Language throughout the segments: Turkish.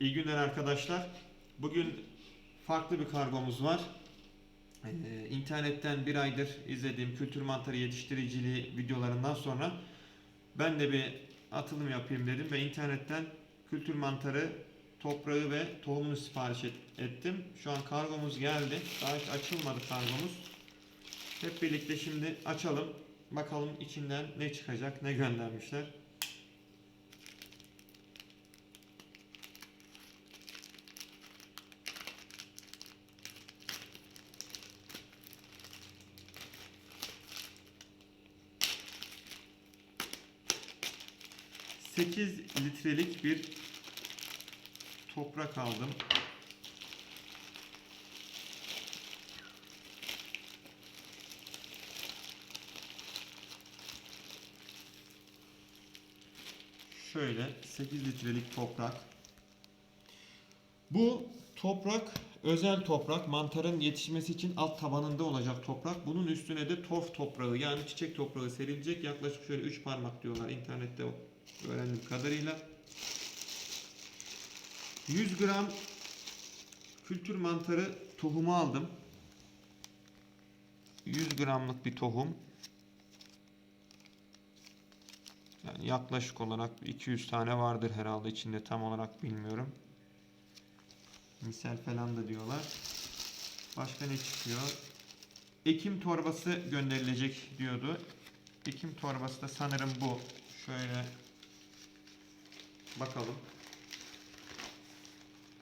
İyi günler arkadaşlar. Bugün farklı bir kargomuz var. Ee, internetten bir aydır izlediğim kültür mantarı yetiştiriciliği videolarından sonra ben de bir atılım yapayım dedim ve internetten kültür mantarı toprağı ve tohumunu sipariş et- ettim. Şu an kargomuz geldi. Daha hiç açılmadı kargomuz. Hep birlikte şimdi açalım. Bakalım içinden ne çıkacak, ne göndermişler. Sekiz litrelik bir toprak aldım. Şöyle 8 litrelik toprak. Bu toprak özel toprak. Mantarın yetişmesi için alt tabanında olacak toprak. Bunun üstüne de torf toprağı yani çiçek toprağı serilecek. Yaklaşık şöyle 3 parmak diyorlar internette öğrendiğim kadarıyla. 100 gram kültür mantarı tohumu aldım. 100 gramlık bir tohum. Yani yaklaşık olarak 200 tane vardır herhalde içinde tam olarak bilmiyorum. Misal falan da diyorlar. Başka ne çıkıyor? Ekim torbası gönderilecek diyordu. Ekim torbası da sanırım bu. Şöyle bakalım.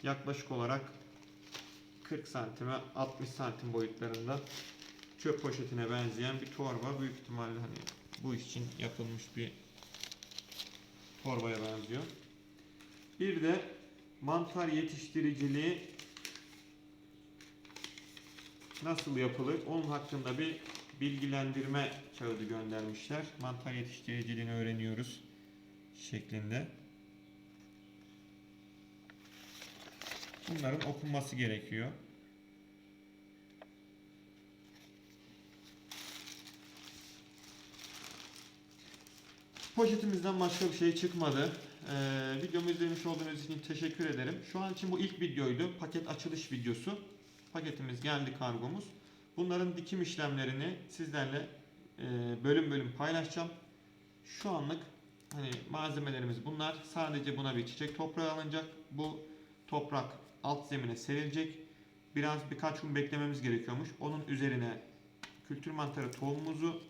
Yaklaşık olarak 40 santime 60 santim boyutlarında çöp poşetine benzeyen bir torba. Büyük ihtimalle hani bu iş için yapılmış bir torbaya benziyor. Bir de mantar yetiştiriciliği nasıl yapılır? Onun hakkında bir bilgilendirme kağıdı göndermişler. Mantar yetiştiriciliğini öğreniyoruz şeklinde. Bunların okunması gerekiyor. Poşetimizden başka bir şey çıkmadı. Ee, videomu izlemiş olduğunuz için teşekkür ederim. Şu an için bu ilk videoydu. Paket açılış videosu. Paketimiz geldi kargomuz. Bunların dikim işlemlerini sizlerle e, bölüm bölüm paylaşacağım. Şu anlık hani malzemelerimiz bunlar. Sadece buna bir çiçek toprağı alınacak. Bu toprak alt zemine serilecek. Biraz birkaç gün beklememiz gerekiyormuş. Onun üzerine kültür mantarı tohumumuzu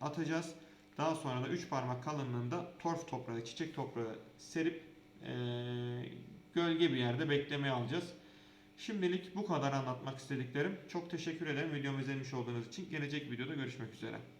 atacağız. Daha sonra da 3 parmak kalınlığında torf toprağı, çiçek toprağı serip eee, gölge bir yerde beklemeye alacağız. Şimdilik bu kadar anlatmak istediklerim. Çok teşekkür ederim videomu izlemiş olduğunuz için. Gelecek videoda görüşmek üzere.